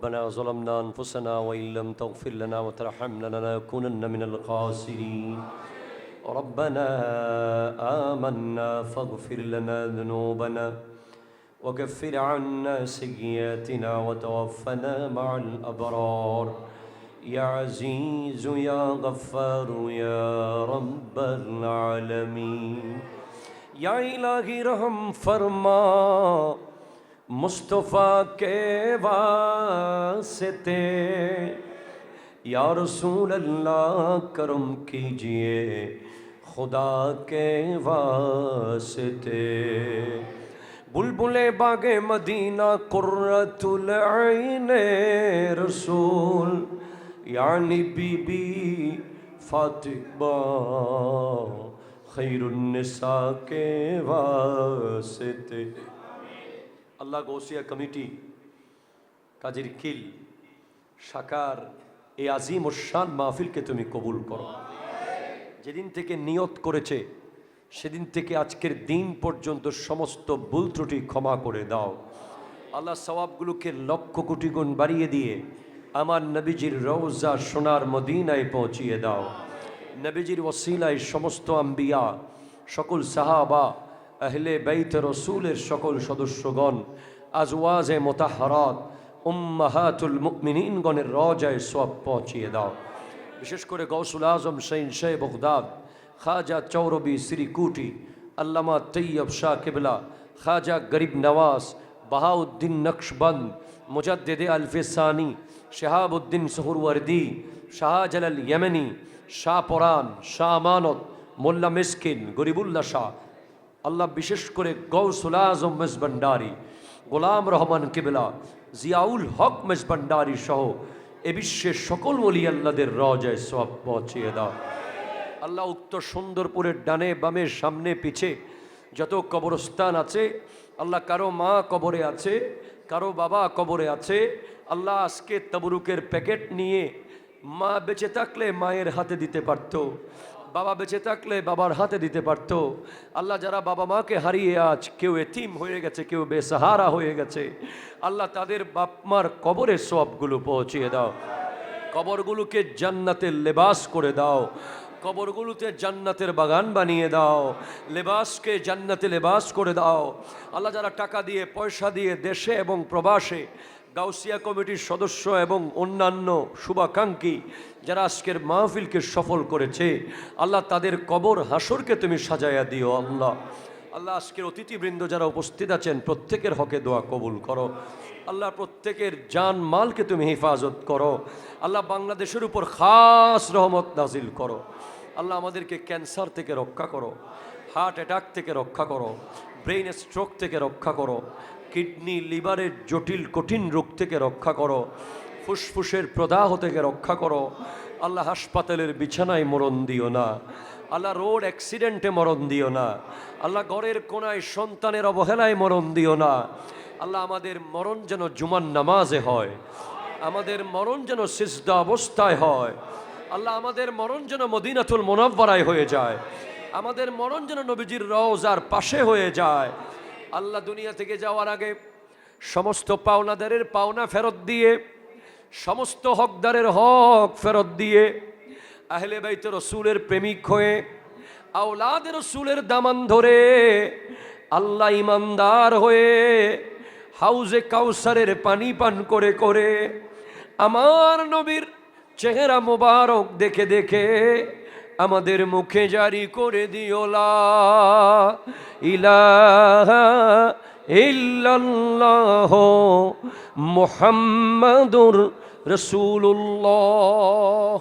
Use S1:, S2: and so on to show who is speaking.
S1: ربنا ظلمنا أنفسنا وإن لم تغفر لنا وترحمنا لنكونن من الخاسرين. ربنا آمنا فاغفر لنا ذنوبنا وكفر عنا سيئاتنا وتوفنا مع الأبرار. يا عزيز يا غفار يا رب العالمين. يا إلهي رحم فرما. مصطفیٰ کے واسطے۔ یا رسول اللہ، کرم کیجیے خدا کے واسطے۔ بلبلے باغ مدینہ، قرۃ العین رسول۔ یعنی بی بی فاطمہ خیر النساء کے واسطے۔ আল্লাহ Gausia committee, কাজীর কিল সাকার এই আজিম ocean মাহফিলকে তুমি কবুল করো। যেদিন থেকে নিয়ত করেছে, সেদিন থেকে আজকের দিন পর্যন্ত সমস্ত ভুল ত্রুটি ক্ষমা করে দাও। আল্লাহ সওয়াবগুলোকে লক্ষ কোটি গুণ বাড়িয়ে দিয়ে আমার নবীজির রওজা সোনার মদিনায় পৌঁছিয়ে দাও। নবীজির ওসিলায় সমস্ত আম্বিয়া, সকল সাহাবা আহলে বেইত রসুলের সকল সদস্যগণ, আজওয়াজে মোতাহারাত, উম্মাহাতুল মুমিনিনগণের রজায় সব পৌঁছিয়ে দাও। বিশেষ করে গৌসুল আজম সৈন শে বগদাদ, খাজা চৌরবি শ্রীকুটি আল্লামা তৈয়ব শাহ কেবলা, খাজা গরিব নওয়াজ, বাহাউদ্দিন নকশবন্দ, মুজাদ্দেদে আলফেসানি, শেহাবুদ্দিন সহুরওয়ার্দি, শাহজালাল ইয়েমেনি, শাহ পরান, শাহ আমানত, মোল্লা মিসকিন গরিবুল্লা শাহ আল্লাহ বিশেষ করে গৌসুল আজম মেজবান্ডারি, গোলাম রহমান কেবলা, জিয়াউল হক মেজবান্ডারি সহ এ বিশ্বের সকল ওলি আল্লাদের রজায় সব পৌঁছিয়ে দাও। আল্লাহ উক্ত সুন্দরপুরের ডানে বামে সামনে পিছে যত কবরস্থান আছে, আল্লাহ কারও মা কবরে আছে, কারও বাবা কবরে আছে, আল্লাহ আজকে তবরুকের প্যাকেট নিয়ে মা বেঁচে থাকলে মায়ের হাতে দিতে পারত। বাবা বেঁচে থাকলে বাবার হাতে দিতে পারত। আল্লাহ যারা বাবা মাকে হারিয়ে আজ কেউ এতিম হয়ে গেছে, কেউ বেসাহারা হয়ে গেছে, আল্লাহ তাদের বাপ মার কবরের সবগুলো পৌঁছিয়ে দাও। কবরগুলোকে জান্নাতের লেবাস করে দাও। কবরগুলোতে জান্নাতের বাগান বানিয়ে দাও। লেবাসকে জান্নাতে লেবাস করে দাও। আল্লাহ যারা টাকা দিয়ে, পয়সা দিয়ে দেশে এবং প্রবাসে গাউসিয়া কমিটির সদস্য এবং অন্যান্য শুভাকাঙ্ক্ষী যারা আজকের মাহফিলকে সফল করেছে, আল্লাহ তাদের কবর হাসরকে তুমি সাজাইয়া দিও, আল্লাহ। আল্লাহ, আজকের অতিথিবৃন্দ যারা উপস্থিত আছেন, প্রত্যেকের হকে দোয়া কবুল করো। আল্লাহ, প্রত্যেকের জান মালকে তুমি হেফাজত করো। আল্লাহ, বাংলাদেশের উপর খাস রহমত নাজিল করো। আল্লাহ, আমাদেরকে ক্যান্সার থেকে রক্ষা করো, হার্ট অ্যাটাক থেকে রক্ষা করো, ব্রেইন স্ট্রোক থেকে রক্ষা করো। কিডনি, লিভারের জটিল, কঠিন রোগ থেকে রক্ষা করো। ফুসফুসের প্রদাহ থেকে রক্ষা করো। আল্লাহ হাসপাতালের বিছানায় মরণ দিও না। আল্লাহ রোড অ্যাক্সিডেন্টে মরণ দিও না। আল্লাহ ঘরের কোনায় সন্তানের অবহেলায় মরণ দিও না। আল্লাহ আমাদের মরণ যেন জুমান নামাজে হয়। আমাদের মরণ যেন সিজদা অবস্থায় হয়। আল্লাহ আমাদের মরণ যেন মদিনাতুল মোনাব্বরায় হয়ে যায়। আমাদের মরণ যেন নবীজির রওজার পাশে হয়ে যায়। আল্লাহ দুনিয়া থেকে যাওয়ার আগে সমস্ত পাওনাদারের পাওনা ফেরত দিয়ে, সমস্ত হকদারের হক ফেরত দিয়ে আহলে বাইত রসুলের প্রেমিক হয়ে আওলাদের রসুলের দামান ধরে আল্লাহ ইমানদার হয়ে হাউজে কাউসারের পানি পান করে করে আমার নবীর চেহারা মোবারক দেখে দেখে আমাদের মুখে জারি করে দিওলা। ইলাহা ইল্লাল্লাহ মুহাম্মাদুর রসুল্লাহ